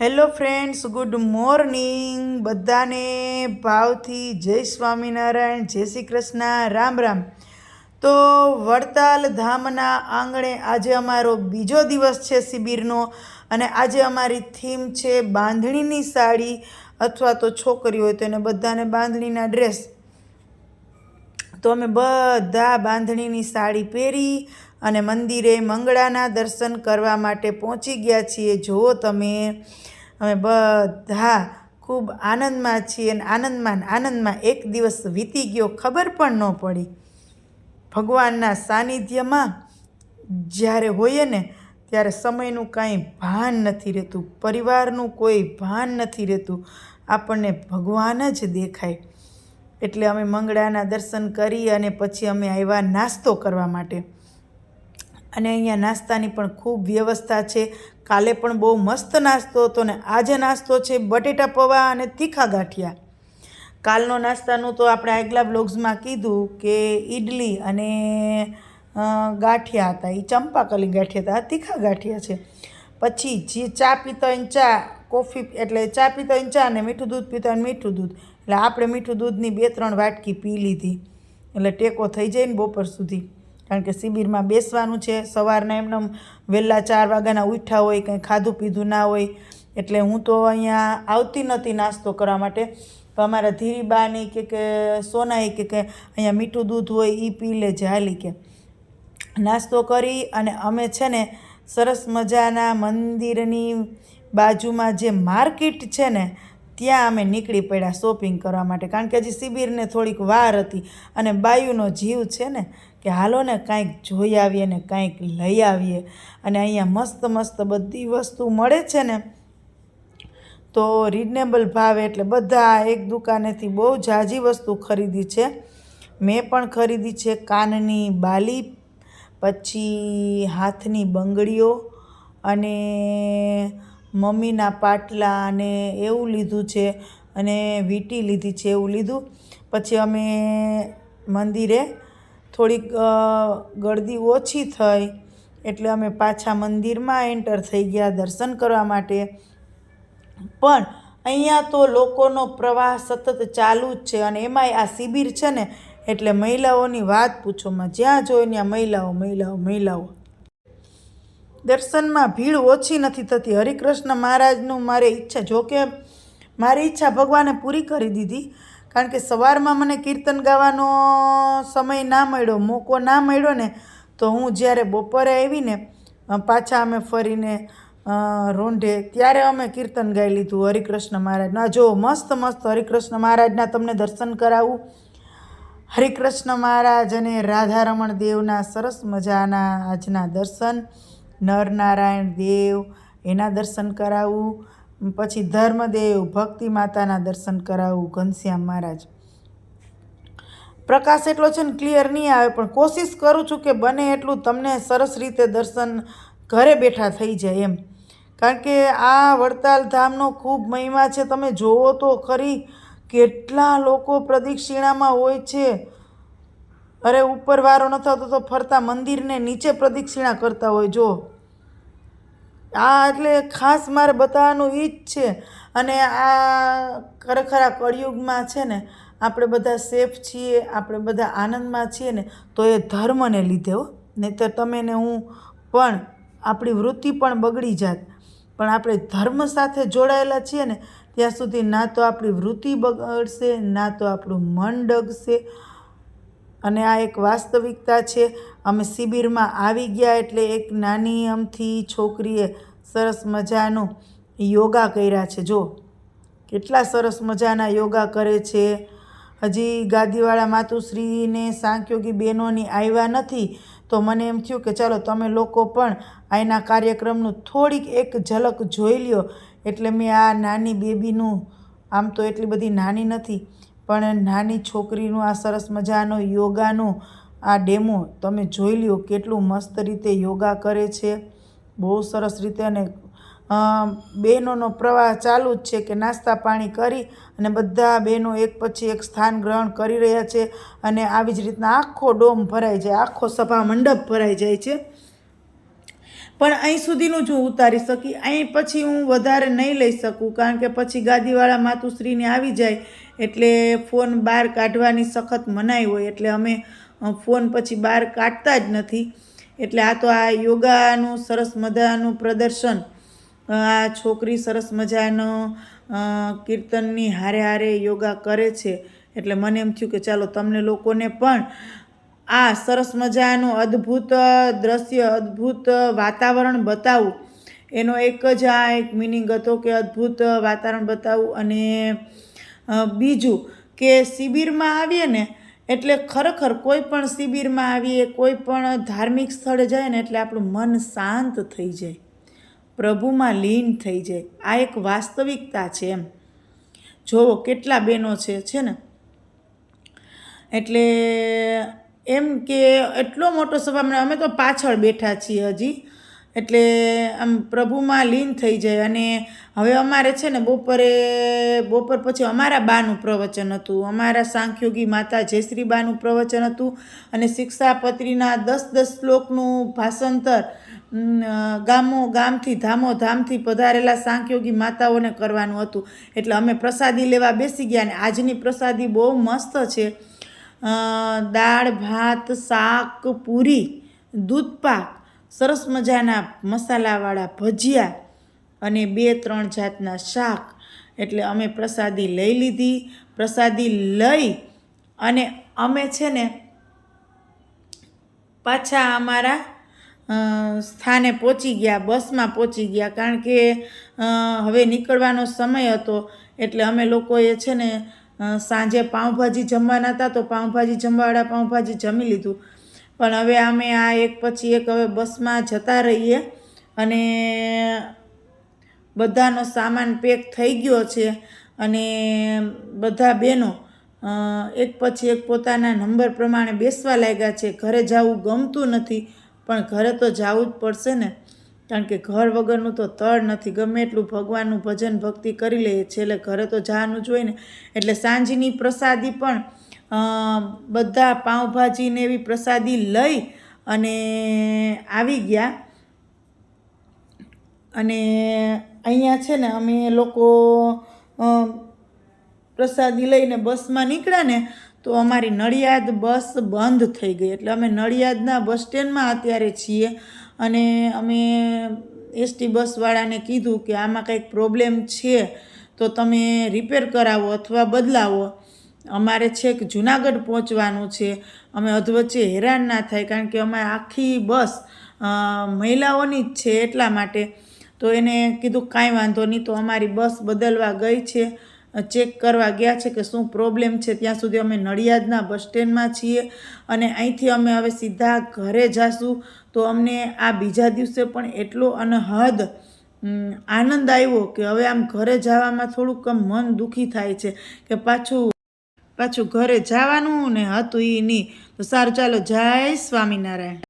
Hello friends, good morning. બધાને ભાવથી જય સ્વામિનારાયણ, જય શ્રી કૃષ્ણ, રામ રામ. તો વડતાલ ધામના આંગણે આજે અમારો બીજો દિવસ છે શિબિરનો અને આજે અમારી થીમ છે બાંધણીની સાડી અથવા તો છોકરી હોય તો એને બધાને બાંધણીના ડ્રેસ. તો અમે બધા બાંધણીની સાડી પહેરી અને મંદિરે મંગળાના દર્શન કરવા માટે પહોંચી ગયા છીએ. જુઓ તમે, અમે બધા ખૂબ આનંદમાં છીએ અને આનંદમાં આનંદમાં એક દિવસ વીતી ગયો, ખબર પણ ન પડી. ભગવાનના સાનિધ્યમાં જ્યારે હોઈએ ને, ત્યારે સમયનું કાંઈ ભાન નથી રહેતું, પરિવારનું કોઈ ભાન નથી રહેતું, આપણને ભગવાન જ દેખાય. એટલે અમે મંગળાના દર્શન કરી અને પછી અમે આવ્યા નાસ્તો કરવા માટે. અને અહીંયા નાસ્તાની પણ ખૂબ વ્યવસ્થા છે. કાલે પણ બહુ મસ્ત નાસ્તો હતો ને આજે નાસ્તો છે બટેટા પૌવા અને તીખા ગાંઠિયા. કાલનો નાસ્તાનું તો આપણે આગલા બ્લોગ્સમાં કીધું કે ઈડલી અને ગાંઠિયા હતા. એ ચંપાકલી ગાંઠિયા હતા. તીખા ગાંઠિયા છે. પછી જે ચા પીતો હોય ચા, કોફી એટલે ચા પીતો હોય ચા ને મીઠું દૂધ પીતો હોય મીઠું દૂધ. એટલે આપણે મીઠું દૂધની બે ત્રણ વાટકી પી લીધી. એટલે ટેકો થઈ જાય ને બપોર સુધી. કારણ કે શિબિરમાં બેસવાનું છે. સવારના એમને વહેલા ચાર વાગ્યાના ઉઠ્યા હોય, કંઈ ખાધું પીધું ના હોય. એટલે હું તો અહીંયા આવતી નથી નાસ્તો કરવા માટે. તો અમારા ધીરીબાની કે કે સોનાઈ કે કે અહીંયા મીઠું દૂધ હોય એ પી લે જાલી કે. નાસ્તો કરી અને અમે છે ને સરસ મજાના મંદિરની બાજુમાં જે માર્કેટ છે ને ત્યાં અમે નીકળી પડ્યા શોપિંગ કરવા માટે? કારણ કે હજી શિબિરને થોડીક વાર હતી અને બાયુનો જીવ છે ને, કે હાલો ને કાંઈક જોઈ આવીએ ને કાંઈક લઈ આવીએ. અને અહીંયા મસ્ત મસ્ત બધી વસ્તુ મળે છે ને. તો રિઝનેબલ ભાવે એટલે બધા એક દુકાનેથી બહુ ઝાઝી વસ્તુ ખરીદી છે. મેં પણ ખરીદી છે કાનની બાલી, પછી હાથની બંગડીઓ અને મમ્મીના પાટલા અને એવું લીધું છે અને વીંટી લીધી છે એવું લીધું. પછી અમે મંદિરે થોડીક ગળદી ઓછી થઈ એટલે અમે પાછા મંદિરમાં એન્ટર થઈ ગયા દર્શન કરવા માટે. પણ અહીંયા તો લોકોનો પ્રવાહ સતત ચાલુ જ છે અને એમાંય આ શિબિર છે ને એટલે મહિલાઓની વાત પૂછોમાં જ્યાં જોઈએ ત્યાં મહિલાઓ મહિલાઓ મહિલાઓ. દર્શનમાં ભીડ ઓછી નથી થતી. હરિકૃષ્ણ મહારાજનું મારે ઈચ્છા જોકે મારી ઈચ્છા ભગવાને પૂરી કરી દીધી, કારણ કે સવારમાં મને કીર્તન ગાવાનો સમય ના મળ્યો, મોકો ના મળ્યો ને, તો હું જ્યારે બપોરે આવીને પાછા અમે ફરીને રોંઢે, ત્યારે અમે કીર્તન ગાઈ લીધું હરિકૃષ્ણ મહારાજના જો, મસ્ત મસ્ત હરિકૃષ્ણ મહારાજના તમને દર્શન કરાવું. હરિકૃષ્ણ મહારાજ અને રાધારમણ દેવના સરસ મજાના આજના દર્શન. નરનારાયણ દેવ, એના દર્શન કરાવું, પછી ધર્મદેવ, ભક્તિ માતાના દર્શન કરાવું, ઘનશ્યામ મહારાજ. પ્રકાશ એટલો છે ને ક્લિયર નહીં આવે, પણ કોશિશ કરું છું કે બને એટલું તમને સરસ રીતે દર્શન ઘરે બેઠા થઈ જાય એમ. કારણ કે આ વડતાલ ધામનો ખૂબ મહિમા છે. તમે જોવો તો ખરી, કેટલા લોકો પ્રદક્ષિણામાં હોય છે. અરે, ઉપર વારો ન થતો તો ફરતા મંદિરને નીચે પ્રદક્ષિણા કરતા હોય, જો. આ એટલે ખાસ મારે બતાવવાનું એ જ છે. અને આ ખરેખર આ કળિયુગમાં છે ને, આપણે બધા સેફ છીએ, આપણે બધા આનંદમાં છીએ ને, તો એ ધર્મને લીધે હો. નહીંતર તમે ને હું પણ, આપણી વૃત્તિ પણ બગડી જાત. પણ આપણે ધર્મ સાથે જોડાયેલા છીએ ને, ત્યાં સુધી ના તો આપણી વૃત્તિ બગડશે, ના તો આપણું મન ડગશે અને આ એક વાસ્તવિકતા છે. અમે શિબિરમાં આવી ગયા એટલે એક નાની અમથી છોકરીએ સરસ મજાનું યોગા કર્યા છે. જો, કેટલા સરસ મજાના યોગા કરે છે. હજી ગાદીવાળા માતુશ્રીને સાંખ્યોગી બહેનોની આવ્યા નથી, તો મને એમ થયું કે ચાલો તમે લોકો પણ અહીંના કાર્યક્રમનું થોડીક એક ઝલક જોઈ લ્યો. એટલે મેં આ નાની બેબીનું, આમ તો એટલી બધી નાની નથી પણ નાની છોકરીનું આ સરસ મજાનો યોગાનું આ ડેમો તમે જોઈ લ્યો, કેટલું મસ્ત રીતે યોગા કરે છે. બહુ સરસ રીતે અને બહેનોનો પ્રવાહ ચાલુ જ છે કે નાસ્તા પાણી કરી અને બધા બહેનો એક પછી એક સ્થાન ગ્રહણ કરી રહ્યા છે અને આવી જ રીતના આખો ડોમ ભરાઈ જાય, આખો સભા મંડપ ભરાઈ જાય છે. પણ અહીં સુધીનું જ હું ઉતારી શકી, અહીં પછી હું વધારે નહીં લઈ શકું, કારણ કે પછી ગાદીવાળા માતુશ્રીને આવી જાય, એટલે ફોન બહાર કાઢવાની સખત મનાઈ હોય, એટલે અમે ફોન પછી બહાર કાઢતા જ નથી. એટલે આ તો આ યોગાનું સરસ મજાનું પ્રદર્શન આ છોકરી સરસ મજાનો કીર્તનની હારે હારે યોગા કરે છે. એટલે મને એમ થયું કે ચાલો તમને લોકોને પણ આ સરસ મજાનું અદ્ભુત દ્રશ્ય, અદ્ભુત વાતાવરણ બતાવું. એનો એક જ આ એક મિનિંગ હતો કે અદ્ભુત વાતાવરણ બતાવું. અને બીજું કે શિબિરમાં આવીએ ને, એટલે ખરેખર કોઈ પણ શિબિરમાં આવીએ, કોઈ પણ ધાર્મિક સ્થળે જાય ને, એટલે આપણું મન શાંત થઈ જાય. પ્રભુમાં લીન થઈ જાય. આ એક વાસ્તવિકતા છે એમ. જોવો કેટલા બહેનો છે છે ને? એટલે એમ કે એટલો મોટો સભા અમે તો પાછળ બેઠા છીએ હજી. એટલે આમ પ્રભુમાં લીન થઈ જાય અને હવે અમારે છે ને બપોરે, બપોર પછી અમારા બાનું પ્રવચન હતું. અમારા સાંખ્યોગી માતા જયશ્રી બાનું પ્રવચન હતું અને શિક્ષાપત્રીના દસ દસ શ્લોકનું ભાષાંતર ગામો, ગામથી ધામો ધામથી પધારેલા સાંખ્યોગી માતાઓને કરવાનું હતું. એટલે અમે પ્રસાદી લેવા બેસી ગયા અને આજની પ્રસાદી બહુ મસ્ત છે. દાળ, ભાત, શાક, પૂરી, દૂધપાક, સરસ મજાના મસાલાવાળા ભજીયા અને બે, ત્રણ જાતના શાક. એટલે અમે પ્રસાદી લઈ લીધી. પ્રસાદી લઈ અને અમે છે ને પાછા અમારા સ્થાને પહોંચી ગયા, બસમાં પહોંચી ગયા. કારણ કે હવે નીકળવાનો સમય હતો. એટલે અમે લોકોએ છે ને સાંજે પાઉંભાજી જમવાના હતા તો પાઉંભાજી જમવાવાળા પાઉંભાજી જમી લીધું. પણ હવે અમે આ એક પછી એક હવે બસમાં જતા રહીએ અને બધાનો સામાન પેક થઈ ગયો છે અને બધા બહેનો એક પછી એક પોતાના નંબર પ્રમાણે બેસવા લાગ્યા છે. ઘરે જવું ગમતું નથી, પણ ઘરે તો જવું જ પડશે ને. કારણ કે ઘર વગરનું તો તળ નથી. ગમે એટલું ભગવાનનું ભજન ભક્તિ કરી લઈએ છેલ્લે ઘરે તો જવાનું જ હોય ને. એટલે સાંજની પ્રસાદી પણ બધા પાઉંભાજીને એવી પ્રસાદી લઈ અને આવી ગયા. અને અહીંયા છે ને અમે લોકો પ્રસાદી લઈને બસમાં નીકળ્યા ને, તો અમારી નડિયાદ બસ બંધ થઈ ગઈ. એટલે અમે નડિયાદના બસ સ્ટેન્ડમાં અત્યારે છીએ. અને અમે એસટી બસવાળાને કીધું કે આમાં કંઈક પ્રોબ્લેમ છે, તો તમે રિપેર કરાવો અથવા બદલાવો. અમારે છેક જુનાગઢ પહોંચવાનું છે. અમે અધવચ્ચે હેરાન ના થાય કારણ કે અમે આખી બસ મહિલાઓની જ છે એટલા માટે. તો એને કીધું કાંઈ વાંધો નહીં, તો અમારી બસ બદલવા ગઈ છે. ચેક કરવા ગયા છે કે શું પ્રોબ્લેમ છે, ત્યાં સુધી અમે નડિયાદના બસ સ્ટેન્ડમાં છીએ અને અહીંથી અમે હવે સીધા ઘરે જાશું. તો અમને આ બીજા દિવસે પણ એટલો અનહદ હદ આનંદ આવ્યો કે હવે આમ ઘરે જવામાં થોડુંક મન દુઃખી થાય છે કે પાછું પાછું ઘરે જવાનું ને હતું એ નહીં. તો સારું, ચાલો, જય સ્વામિનારાયણ.